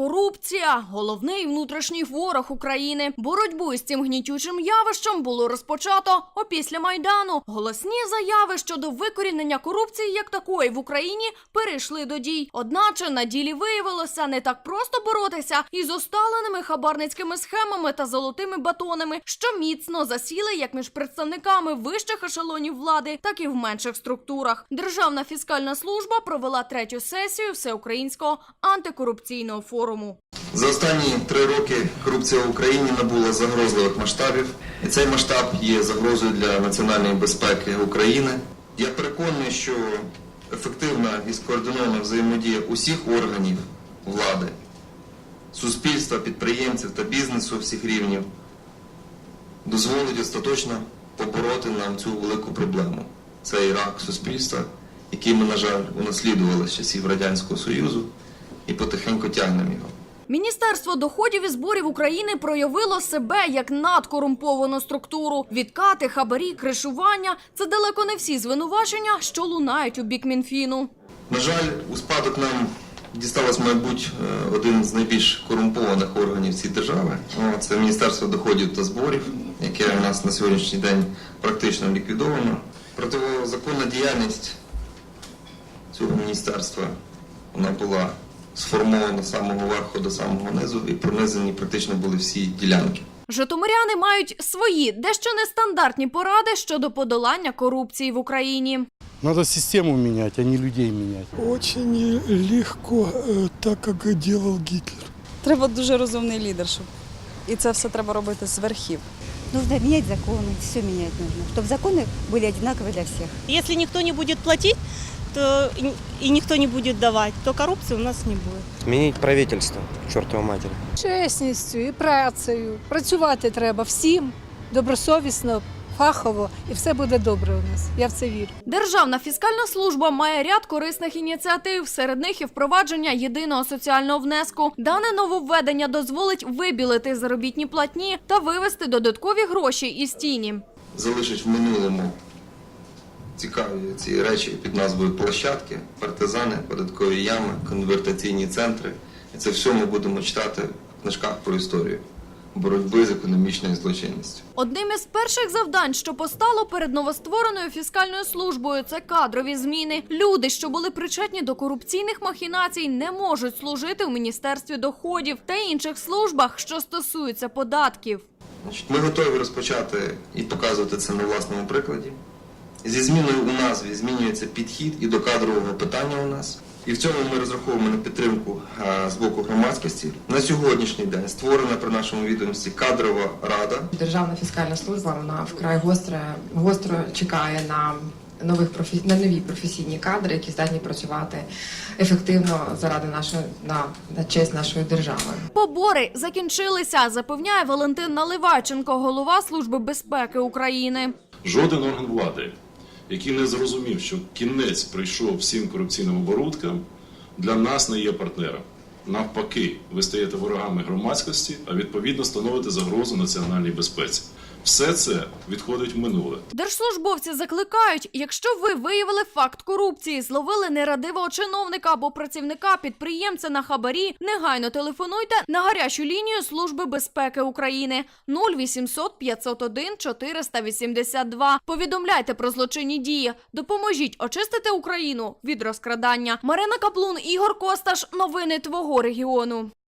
Корупція головний внутрішній ворог України. Боротьбу з цим гнітючим явищем було розпочато опісля майдану. Голосні заяви щодо викорінення корупції як такої в Україні перейшли до дій. Одначе на ділі виявилося не так просто боротися із осталеними хабарницькими схемами та золотими батонами, що міцно засіли як між представниками вищих ешелонів влади, так і в менших структурах. Державна фіскальна служба провела третю сесію всеукраїнського антикорупційного форуму. За останні три роки корупція в Україні набула загрозливих масштабів, і цей масштаб є загрозою для національної безпеки України. Я переконаний, що ефективна і скоординована взаємодія усіх органів влади, суспільства, підприємців та бізнесу всіх рівнів дозволить остаточно побороти нам цю велику проблему. Цей рак суспільства, який ми, на жаль, унаслідували з часів Радянського Союзу і потихеньку тягнемо його. Міністерство доходів і зборів України проявило себе як надкорумповану структуру. Відкати, хабарі, кришування це далеко не всі звинувачення, що лунають у бік Мінфіну. На жаль, у спадок нам дісталось, мабуть, е, один з найбільш корумпованих органів цієї держави. Це Міністерство доходів та зборів, яке у нас на сьогоднішній день практично ліквідовано. Протизаконна діяльність цього міністерства вона була сформована з самого верху до самого низу і пронизані практично були всі ділянки. Житомиряни мають свої дещо нестандартні поради щодо подолання корупції в Україні. Надо систему менять, а не людей менять. Очень легко, э, так как делал Гитлер. Треба дуже розумний лідер, щоб і це все треба робити з верхів. Нужно менять законы, все менять нужно, чтобы законы были одинаковые для всех. Если никто не будет платить, то и- никто не будет давать, то коррупции у нас не будет. Змініть правительство, к чортовой матері. чесністю і працею. Працювати треба всім добросовісно, фахово, і все буде добре у нас. Я в це вірю. Державна фіскальна служба має ряд корисних ініціатив. Серед них і впровадження єдиного соціального внеску. Дане нововведення дозволить вибілити заробітні платні та вивести додаткові гроші із тіні. залишить в минулому цікаві ці речі під назвою площадки, партизани, податкові ями, конвертаційні центри. І це все ми будемо читати в книжках про історію боротьби з економічною злочинністю. Одним із перших завдань, що постало перед новоствореною фіскальною службою, це кадрові зміни. Люди, що були причетні до корупційних махінацій, не можуть служити у міністерстві доходів та інших службах, що стосуються податків. Ми готові розпочати і показувати це на власному прикладі. Зі зміною у назві змінюється підхід і до кадрового питання у нас. І в цьому ми розраховуємо на підтримку з боку громадськості. На сьогоднішній день створена при нашому відомстві кадрова рада, Державна фіскальна служба вона вкрай гостро, гостро чекає на нових профі... на нові професійні кадри, які здатні працювати ефективно заради нашої на, на честь нашої держави. Побори закінчилися, запевняє Валентин Наливайченко, голова Служби безпеки України. Жоден орган влади, який не зрозумів, що кінець прийшов всім корупційним оборудкам, для нас не є партнером. Навпаки, ви стаєте ворогами громадськості, а відповідно становите загрозу національній безпеці. Все це відходить в минуле. Держслужбовці закликають, якщо ви виявили факт корупції, зловили нерадивого чиновника або працівника підприємця на хабарі, негайно телефонуйте на гарячу лінію Служби безпеки України 0800 501 482. Повідомляйте про злочинні дії. Допоможіть очистити Україну від розкрадання. Марина Каплун, Ігор Косташ. Новини твого регіону.